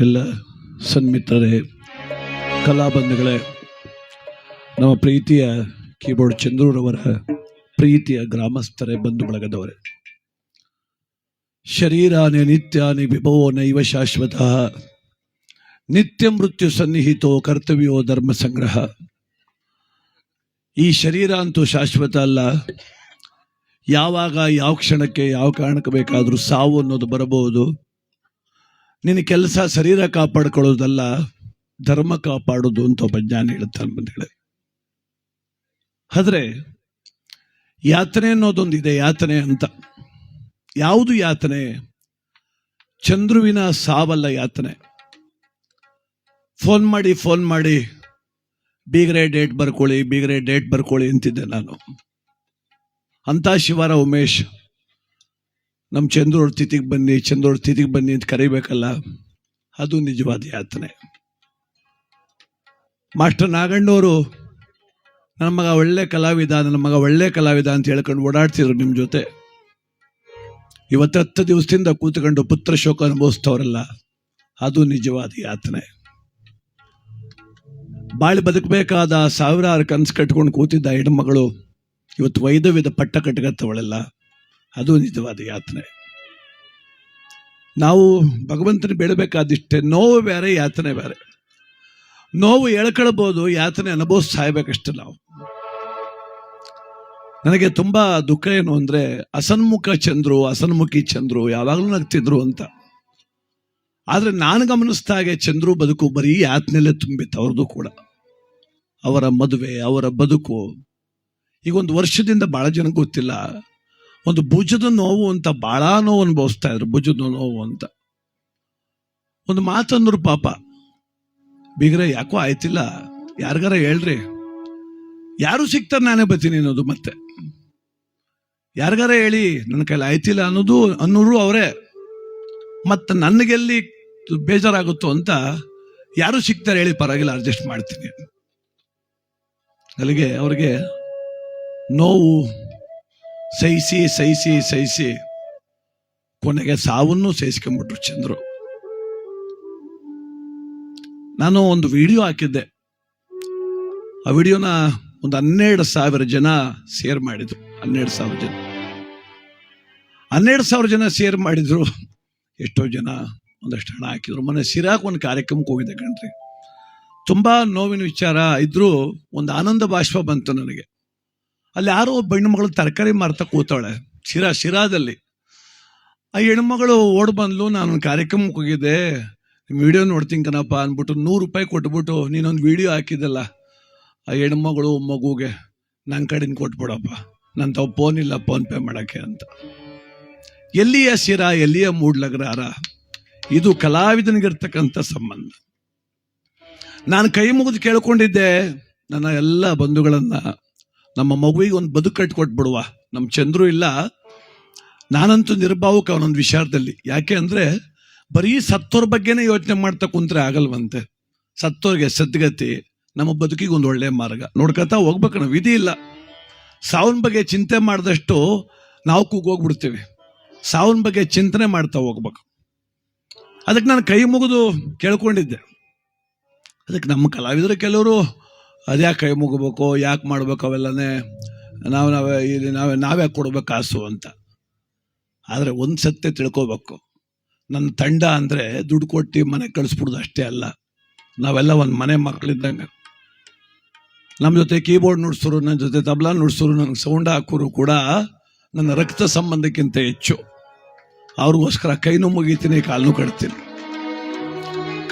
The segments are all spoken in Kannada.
ಎಲ್ಲ ಸನ್ಮಿತ್ರರೇ, ಕಲಾಬಂಧುಗಳೇ, ನಮ್ಮ ಪ್ರೀತಿಯ ಕೀಬೋರ್ಡ್ ಚಂದ್ರೂರವರ ಪ್ರೀತಿಯ ಗ್ರಾಮಸ್ಥರೇ ಬಂಧು ಬಳಗದವರೇ ಶರೀರಾನೆ ನಿತ್ಯಾನಿ ವಿಭವೋ ನೈವ ಶಾಶ್ವತ. ನಿತ್ಯ ಮೃತ್ಯು ಸನ್ನಿಹಿತೋ ಕರ್ತವ್ಯೋ ಧರ್ಮ ಸಂಗ್ರಹ. ಈ ಶರೀರ ಅಂತೂ ಶಾಶ್ವತ ಅಲ್ಲ. ಯಾವಾಗ ಯಾವ ಕ್ಷಣಕ್ಕೆ ಯಾವ ಕಾರಣಕ್ಕೆ ಬೇಕಾದರೂ ಸಾವು ಅನ್ನೋದು ಬರಬಹುದು. ನಿನ್ನ ಕೆಲಸ ಶರೀರ ಕಾಪಾಡ್ಕೊಳ್ಳೋದಲ್ಲ, ಧರ್ಮ ಕಾಪಾಡೋದು ಅಂತ ಒಬ್ಬ ಜ್ಞಾನ ಹೇಳ್ತಾನೆ ಬಂಧುಗಳೇ ಆದ್ರೆ, ಯಾತನೆ ಅನ್ನೋದೊಂದಿದೆ ಯಾತನೆ ಅಂತ. ಯಾವುದು ಯಾತನೆ? ಚಂದ್ರುವಿನ ಸಾವಲ್ಲ ಯಾತನೆ. ಫೋನ್ ಮಾಡಿ ಫೋನ್ ಮಾಡಿ, ಬೀಗರೆ ಡೇಟ್ ಬರ್ಕೊಳ್ಳಿ, ಬೀಗರೆ ಡೇಟ್ ಬರ್ಕೊಳ್ಳಿ ಅಂತಿದ್ದೆ ನಾನು. ಅಂತ ಶಿವರ ಉಮೇಶ್. ನಮ್ಮ ಚಂದ್ರವ್ರ ತಿಥಿಗೆ ಬನ್ನಿ ಚಂದ್ರವ್ರ ತಿಥಿಗೆ ಬನ್ನಿ ಅಂತ ಕರಿಬೇಕಲ್ಲ, ಅದು ನಿಜವಾದ ಯಾತನೆ. ಮಾಸ್ಟರ್ ನಾಗಣ್ಣವರು ನನ್ನ ಮಗ ಒಳ್ಳೆ ಕಲಾವಿದ, ನನ್ನ ಮಗ ಒಳ್ಳೆ ಕಲಾವಿದ ಅಂತ ಹೇಳ್ಕೊಂಡು ಓಡಾಡ್ತಿದ್ರು ನಿಮ್ಮ ಜೊತೆ. ಇವತ್ತತ್ತು ದಿವಸದಿಂದ ಕೂತ್ಕೊಂಡು ಪುತ್ರ ಶೋಕ ಅನುಭವಿಸ್ತವ್ರಲ್ಲ ಅದು ನಿಜವಾದ ಯಾತನೆ. ಬಾಳಿ ಬದುಕಬೇಕಾದ ಸಾವಿರಾರು ಕನಸು ಕಟ್ಕೊಂಡು ಕೂತಿದ್ದ ಹೆಣ್ಮಗಳು, ಇವತ್ತು ವೈದವ್ಯದ ಪಟ್ಟ ಕಟ್ಟಗತ್ತವಳೆಲ್ಲ ಅದು ನಿಜವಾದ ಯಾತನೆ. ನಾವು ಭಗವಂತನ ಬೇಡಬೇಕಾದಿಷ್ಟೇ ನೋವು ಬೇರೆ, ಯಾತನೆ ಬೇರೆ. ನೋವು ಎಳ್ಕೊಳ್ಬೋದು, ಯಾತನೆ ಅನುಭವ ಸಾಯ್ಬೇಕಷ್ಟೆ ನಾವು. ನನಗೆ ತುಂಬಾ ದುಃಖ ಏನು ಅಂದರೆ, ಅಸನ್ಮುಖ ಚಂದ್ರು, ಅಸನ್ಮುಖಿ ಚಂದ್ರು, ಯಾವಾಗಲೂ ನಗ್ತಿದ್ರು ಅಂತ. ಆದ್ರೆ ನಾನು ಗಮನಿಸ್ತಾ ಹಾಗೆ ಚಂದ್ರು ಬದುಕು ಬರೀ ಯಾತನೆಲ್ಲೇ ತುಂಬಿತ್ತು, ಅವ್ರದ್ದು ಕೂಡ. ಅವರ ಮದುವೆ, ಅವರ ಬದುಕು. ಈಗ ಒಂದು ವರ್ಷದಿಂದ ಬಹಳ ಜನ ಗೊತ್ತಿಲ್ಲ. ಒಂದು ಭುಜದ ನೋವು ಅಂತ ಬಹಳ ನೋವು ಅನುಭವಿಸ್ತಾ ಇದ್ರು, ಭುಜದ ನೋವು ಅಂತ. ಒಂದು ಮಾತಂದ್ರು ಪಾಪ. ಬೀಗ್ರೆ, ಯಾಕೋ ಆಯ್ತಿಲ್ಲ? ಯಾರಿಗಾರ ಹೇಳ್ರಿ. ಯಾರು ಸಿಗ್ತಾರೆ ನಾನೇ ಬರ್ತೀನಿ ಅನ್ನೋದು ಮತ್ತೆ. ಯಾರಿಗಾರ ಹೇಳಿ, ನನ್ನ ಕೈಲಿ ಆಯ್ತಿಲ್ಲ ಅನ್ನೋದು ಅನ್ನೋರು ಅವರೇ. ಮತ್ತೆ ನನಗೆಲ್ಲಿ ಬೇಜಾರಾಗುತ್ತೋ ಅಂತ ಯಾರು ಸಿಗ್ತಾರೆ ಹೇಳಿ ಪರವಾಗಿಲ್ಲ ಅಡ್ಜಸ್ಟ್ ಮಾಡ್ತೀನಿ. ಅಲ್ಲಿಗೆ ಅವ್ರಿಗೆ ನೋವು ಸಹಿಸಿ ಸಹಿಸಿ ಸಹಿಸಿ. ಕೊನೆಗೆ ಸಾವನ್ನು ಸಹಿಸ್ಕೊಂಡ್ಬಿಟ್ರು ಚಂದ್ರು. ನಾನು ಒಂದು ವಿಡಿಯೋ ಹಾಕಿದ್ದೆ. ಆ ವಿಡಿಯೋನ ಒಂದು ಹನ್ನೆರಡು ಸಾವಿರ ಜನ ಶೇರ್ ಮಾಡಿದ್ರು. ಹನ್ನೆರಡು ಸಾವಿರ ಜನ. ಹನ್ನೆರಡು ಸಾವಿರ ಜನ ಶೇರ್ ಮಾಡಿದ್ರು. ಎಷ್ಟೋ ಜನ ಒಂದಷ್ಟು ಹಣ ಹಾಕಿದ್ರು. ಮೊನ್ನೆ ಸಿರಾಕ್ ಒಂದು ಕಾರ್ಯಕ್ರಮಕ್ಕೆ ಹೋಗಿದ್ದೆ ಕಣ್ರಿ. ತುಂಬಾ ನೋವಿನ ವಿಚಾರ ಇದ್ರೂ ಒಂದು ಆನಂದ ಬಾಷ್ಪ ಬಂತು ನನಗೆ. ಅಲ್ಲಿ ಯಾರೋ ಒಬ್ಬ ಹೆಣ್ಮಗಳು ತರಕಾರಿ ಮಾರ್ತಾ ಕೂತಾಳೆ, ಶಿರಾ, ಶಿರಾದಲ್ಲಿ. ಆ ಹೆಣ್ಮಗಳು ಓಡ್ ಬಂದ್ಲು, ನಾನು ಕಾರ್ಯಕ್ರಮಕ್ಕೆ ಹೋಗಿದ್ದೆ. ವಿಡಿಯೋ ನೋಡ್ತೀನಿ ಕಣಪ್ಪ ಅಂದ್ಬಿಟ್ಟು ನೂರು ರೂಪಾಯಿ ಕೊಟ್ಬಿಟ್ಟು ನೀನೊಂದು ವಿಡಿಯೋ ಹಾಕಿದ್ದಲ್ಲ, ಆ ಹೆಣ್ಮಗಳು ಮಗುಗೆ ನನ್ನ ಕಡೆಯಿಂದ ಕೊಟ್ಬಿಡಪ್ಪ. ನನ್ನ ತಾವು ಫೋನ್ ಇಲ್ಲ ಫೋನ್ ಪೇ ಮಾಡೋಕ್ಕೆ ಅಂತ. ಎಲ್ಲಿಯ ಶಿರ, ಎಲ್ಲಿಯ ಮೂಡ್ಲಗ್ರಾರ ಇದು ಕಲಾವಿದನಿಗಿರ್ತಕ್ಕಂಥ ಸಂಬಂಧ. ನಾನು ಕೈ ಮುಗಿದು ಕೇಳ್ಕೊಂಡಿದ್ದೆ, ನನ್ನ ಎಲ್ಲ ಬಂಧುಗಳನ್ನ ನಮ್ಮ ಮಗುವಿಗೆ ಒಂದು ಬದುಕು ಕಟ್ಕೊಟ್ಬಿಡುವ. ನಮ್ಮ ಚಂದ್ರು ಇಲ್ಲ. ನಾನಂತೂ ನಿರ್ಭಾವಕ ಅವನೊಂದು ವಿಚಾರದಲ್ಲಿ. ಯಾಕೆ ಅಂದರೆ ಬರೀ ಸತ್ತೋರ ಬಗ್ಗೆನೇ ಯೋಚನೆ ಮಾಡ್ತಾ ಕುಂತ್ರೆ ಆಗಲ್ವಂತೆ. ಸತ್ತೋರ್ಗೆ ಸದ್ಗತಿ, ನಮ್ಮ ಬದುಕಿಗೆ ಒಂದು ಒಳ್ಳೆ ಮಾರ್ಗ. ನೋಡ್ಕೊತಾ ಹೋಗ್ಬೇಕು ನಾವು, ವಿಧಿ ಇಲ್ಲ. ಸಾವಿನ ಬಗ್ಗೆ ಚಿಂತೆ ಮಾಡಿದಷ್ಟು ನಾವು ಕೂಗೋಗ್ಬಿಡ್ತೀವಿ ಸಾವಿನ ಬಗ್ಗೆ ಚಿಂತನೆ ಮಾಡ್ತಾ ಹೋಗ್ಬೇಕು. ಅದಕ್ಕೆ ನಾನು ಕೈ ಮುಗಿದು ಕೇಳ್ಕೊಂಡಿದ್ದೆ. ಅದಕ್ಕೆ ನಮ್ಮ ಕಲಾವಿದರು ಕೆಲವರು ಅದ್ಯಾಕೆ ಕೈ ಮುಗಬೇಕು, ಯಾಕೆ ಮಾಡ್ಬೇಕು ಅವೆಲ್ಲನೇ ನಾವು ನಾವೇ ಇಲ್ಲಿ ನಾವೇ ನಾವೇ ಕೊಡ್ಬೇಕು ಕಾಸು ಅಂತ. ಆದರೆ ಒಂದು ಸತ್ಯ ತಿಳ್ಕೋಬೇಕು. ನನ್ನ ತಂಡ ಅಂದರೆ ದುಡ್ಡು ಕೊಟ್ಟು ಮನೆ ಕಳಿಸ್ಬಿಡೋದು ಅಷ್ಟೇ ಅಲ್ಲ. ನಾವೆಲ್ಲ ಒಂದು ಮನೆ ಮಕ್ಕಳಿದ್ದಂಗೆ ನಮ್ಮ ಜೊತೆ ಕೀಬೋರ್ಡ್ ನುಡ್ಸೋರು ನನ್ನ ಜೊತೆ ತಬಲಾ ನುಡ್ಸೋರು ನನಗೆ ಸೌಂಡ್ ಹಾಕೋರು ಕೂಡ ನನ್ನ ರಕ್ತ ಸಂಬಂಧಕ್ಕಿಂತ ಹೆಚ್ಚು. ಅವ್ರಿಗೋಸ್ಕರ ಕೈನೂ ಮುಗಿತೀನಿ, ಕಾಲ್ನೂ ಕಟ್ತೀನಿ.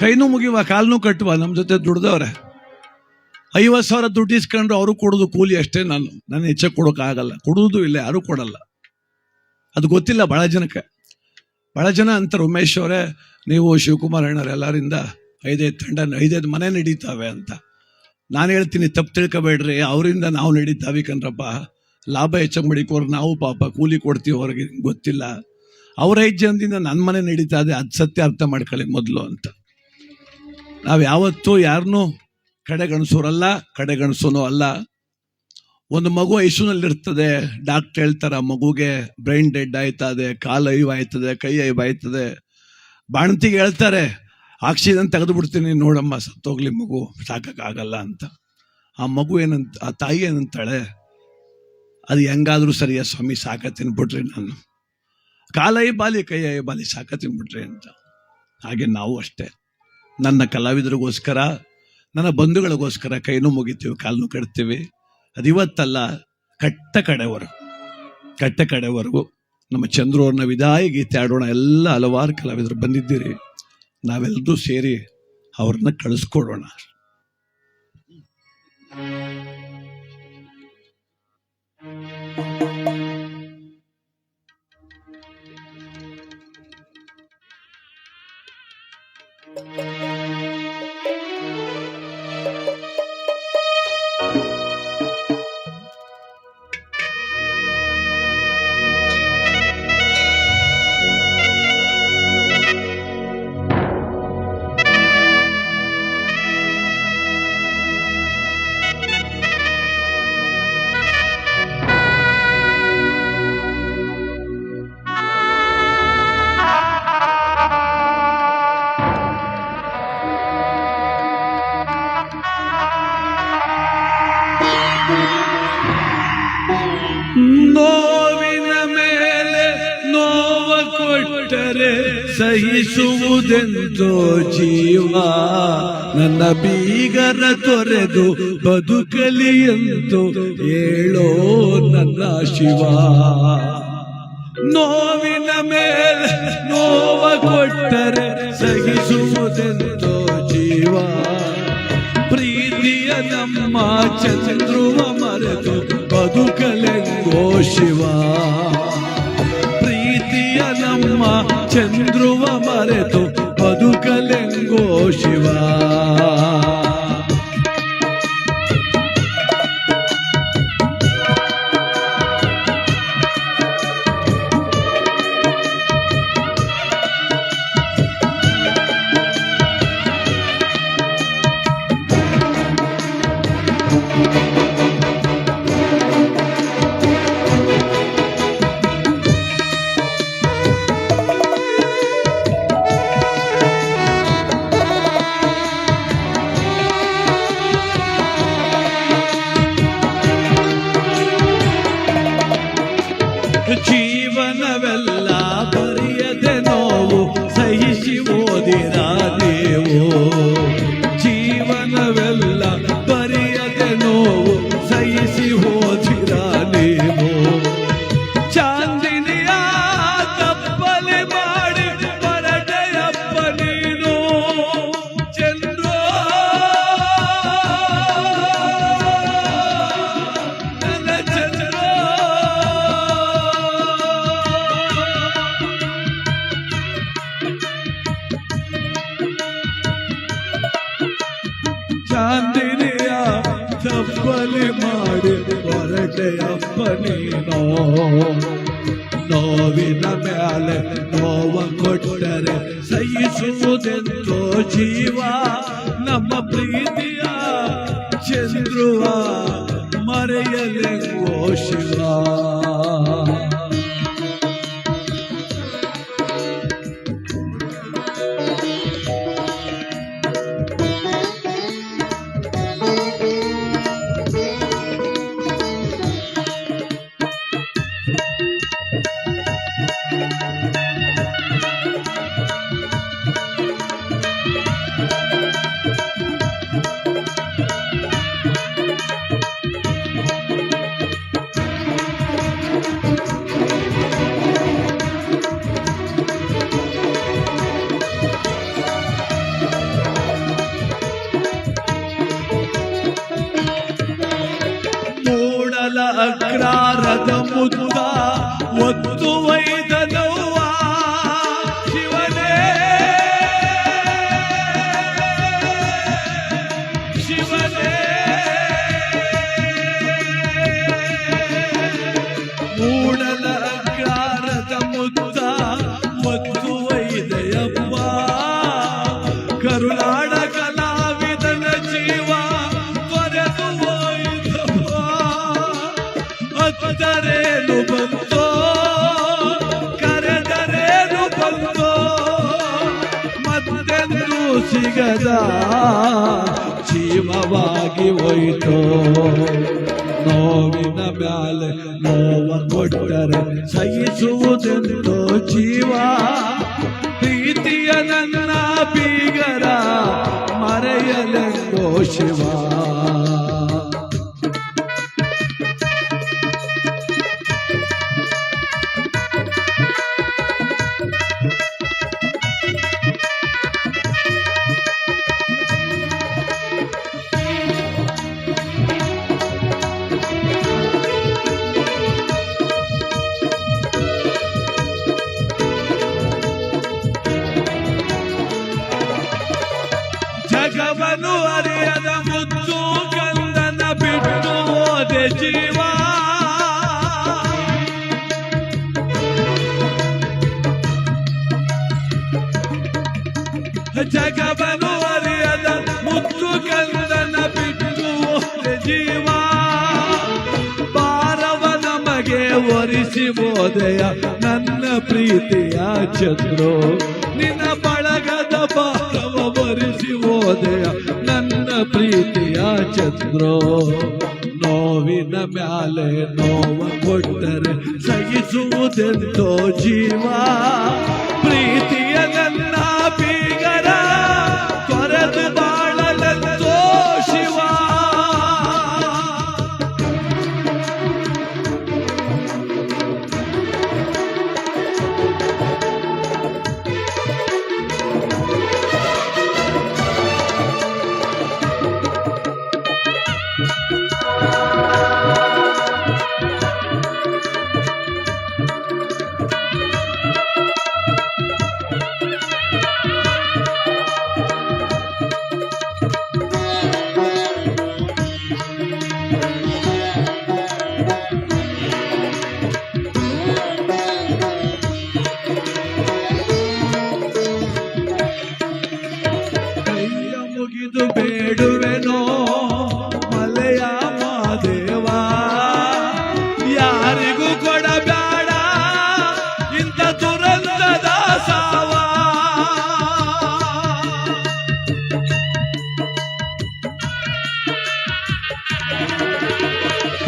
ಕೈನೂ ಮುಗಿವ ಕಾಲ್ನೂ ಕಟ್ಟುವ ನಮ್ಮ ಜೊತೆ ದುಡ್ದವ್ರೆ. ಐವತ್ತು ಸಾವಿರ ದುಡ್ಡು ಇಸ್ಕೊಂಡ್ರು ಅವರು ಕೊಡೋದು ಕೂಲಿ ಅಷ್ಟೇ ನಾನು. ನನ್ನ ಹೆಚ್ಚೆ ಕೊಡೋಕ್ಕಾಗಲ್ಲ ಕೊಡೋದು ಇಲ್ಲ, ಯಾರು ಕೊಡಲ್ಲ. ಅದು ಗೊತ್ತಿಲ್ಲ ಬಹಳ ಜನಕ್ಕೆ. ಬಹಳ ಜನ ಅಂತಾರೆ ಉಮೇಶ್ ಅವರೇ, ನೀವು ಶಿವಕುಮಾರ್ ಅಣ್ಣವ್ರು ಎಲ್ಲರಿಂದ ಐದೈದು ತಂಡ ಐದೈದು ಮನೆ ನಡೀತಾವೆ ಅಂತ. ನಾನು ಹೇಳ್ತೀನಿ, ತಪ್ಪು ತಿಳ್ಕೊಬೇಡ್ರಿ. ಅವರಿಂದ ನಾವು ನಡೀತಾವೆ ಕಣ್ರಪ್ಪ. ಲಾಭ ಹೆಚ್ಚಾಗಿ ಮಡಿಕೋರು ನಾವು ಪಾಪ ಕೂಲಿ ಕೊಡ್ತೀವಿ ಅವ್ರಿಗೆ, ಗೊತ್ತಿಲ್ಲ. ಅವ್ರ ಐದು ಜನದಿಂದ ನನ್ನ ಮನೆ ನಡೀತಾ ಇದೆ, ಅದು ಸತ್ಯ ಅರ್ಥ ಮಾಡ್ಕೊಳ್ಳಿ ಮೊದಲು ಅಂತ. ನಾವು ಯಾವತ್ತೂ ಯಾರನ್ನೂ ಕಡೆಗಣಿಸೋರಲ್ಲ, ಕಡೆಗಣಿಸೋನು ಅಲ್ಲ. ಒಂದು ಮಗು ಐಸುನಲ್ಲಿರ್ತದೆ ಡಾಕ್ಟರ್ ಹೇಳ್ತಾರೆ ಮಗುಗೆ ಬ್ರೈನ್ ಡೆಡ್ ಆಯ್ತದೆ, ಕಾಲು ಐವ್ ಆಯ್ತದೆ ಕೈ ಐವ್ ಆಯ್ತದೆ ಬಾಣಂತಿಗೆ ಹೇಳ್ತಾರೆ, ಆಕ್ಸಿಜನ್ ತೆಗೆದು ಬಿಡ್ತೀನಿ ನೋಡಮ್ಮ, ಸತ್ತೋಗ್ಲಿ ಮಗು, ಸಾಕಕ್ಕಾಗಲ್ಲ ಅಂತ. ಆ ಮಗು ಏನಂತ, ಆ ತಾಯಿ ಏನಂತಾಳೆ, ಅದು ಹೆಂಗಾದ್ರೂ ಸರಿಯ, ಸ್ವಾಮಿ, ಸಾಕ ತಿನ್ಬಿಟ್ರಿ ನಾನು. ಕಾಲೈ ಬಾಲಿ ಕೈಯ ಬಾಲಿ, ಸಾಕ ತಿನ್ಬಿಟ್ರಿ ಅಂತ. ಹಾಗೆ ನಾವು ಅಷ್ಟೇ. ನನ್ನ ಕಲಾವಿದರಿಗೋಸ್ಕರ ನನ್ನ ಬಂಧುಗಳಿಗೋಸ್ಕರ ಕೈನೂ ಮುಗಿತೀವಿ, ಕಾಲನ್ನು ಕಟ್ತೀವಿ ಅದು ಇವತ್ತಲ್ಲ ಕಟ್ಟ ಕಡೆವರೆಗೂ ಕಟ್ಟ ಕಡೆವರೆಗೂ ನಮ್ಮ ಚಂದ್ರವ್ರನ್ನ ವಿದಾಯ ಗೀತೆ ಆಡೋಣ ಎಲ್ಲ ಹಲವಾರು ಕಲಾವಿದರು ಬಂದಿದ್ದೀರಿ. ನಾವೆಲ್ಲರೂ ಸೇರಿ ಅವ್ರನ್ನ ಕಳಿಸ್ಕೊಡೋಣ. ಕೊಟ್ಟರೆ ಸಹಿಸುವುದೆಂದೋ ಜೀವ, ನನ್ನ ಬೀಗರ ತೊರೆದು ಬದುಕಲಿ ಎಂದು ಹೇಳೋ ನನ್ನ ಶಿವ. ನೋವಿನ ಮೇಲೆ ನೋವ ಕೊಟ್ಟರೆ ಸಹಿಸುವುದೆಂತೋ ಜೀವ. ಪ್ರೀತಿಯ ನಮ್ಮ ಚಂದ್ರುವ ಮರೆತು ಬದುಕಲೆಂಗೋ ಶಿವ. ಚಂದ್ರುವ ಮರೆತು ಬದುಕಲೆಂಗೋ ಶಿವ ಜೀವನವೆಲ್ಲ ಬರೆಯದೆ ನೋವು ನೀನು ನೋವಿನ ಮೇಲೆ ನೋವ ಕೊಟ್ಟರೆ ಸಹಿಸುವುದೆಂದೋ ಜೀವ? ನಮ್ಮ ಪ್ರೀತಿಯ ಚಂದ್ರುವ ಮರೆಯಲೆಂಗೋ ಶಿವ? అగ్రారథముగా వత్తువై ಸಿಗದ ಜೀವವಾಗಿ ಹೋಯ್ತು. ನೋವಿನ ಮ್ಯಾಲೆ ನೋವ ಕೊಟ್ಟರೆ ಸಹಿಸುವುದೆಂದು ಜೀವ. ಪ್ರೀತಿಯ ನನ್ನ ಬೀಗರ ಮರೆಯಲೆಂದೋ ಶಿವ. ಜೀವ. ಜಗವನು ಅರಿಯದ ಮುತ್ತು ಕಂದನ ಬಿಟ್ಟು ಜೀವ. ಭಾರವ ನಮಗೆ ಒರಿಸಿ ಮೋದಯ ನನ್ನ ಪ್ರೀತಿಯ ಚಂದ್ರು ನಿನ್ನ ಬಳಗದ ಪಾರವ ಒರಿಸಿ ಮೋದಯ ನನ್ನ ಪ್ರೀತಿಯ ಚಂದ್ರು ನೋವಿನ ಮ್ಯಾಲೆ ನೋವ ಕೊಟ್ಟರೆ ಸಹಿಸುವುದೆಂತೋ ಜೀವ. ಪ್ರೀತಿಯ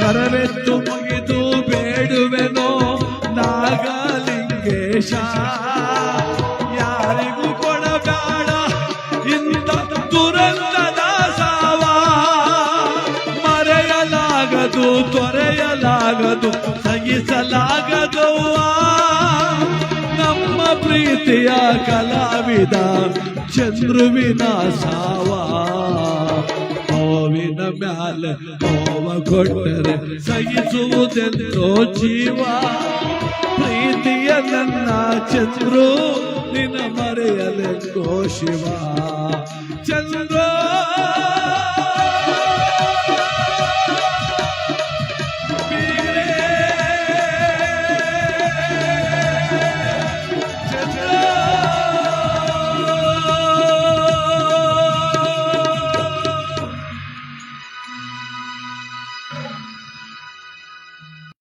ಕರವೆತ್ತು ಮುಗಿದು ಬೇಡುವೆನೋ ನಾಗಲಿಂಗೇಶ. ಯಾರಿಗೂ ಕೊಡಬೇಡ ಇಂಥ ದುರಂತದ ಸಾವ. ಮರೆಯಲಾಗದು, ತೊರೆಯಲಾಗದು ಸಹಿಸಲಾಗದವ್ವ ನಮ್ಮ ಪ್ರೀತಿಯ ಕಲಾವಿದ ಚಂದ್ರುವಿನ ಸಾವ. ನೋವಿನ ಮ್ಯಾಲ ನೋವ ಕೊಟ್ಟರೆ ಸಹಿಸುವುದೆಂದೋ ಜೀವ. ಪ್ರೀತಿಯ ನನ್ನ ಚಂದ್ರು ನಿನ್ನ ಮರೆಯಲೆಂದೋ ಶಿವ. ಚಂದ್ರ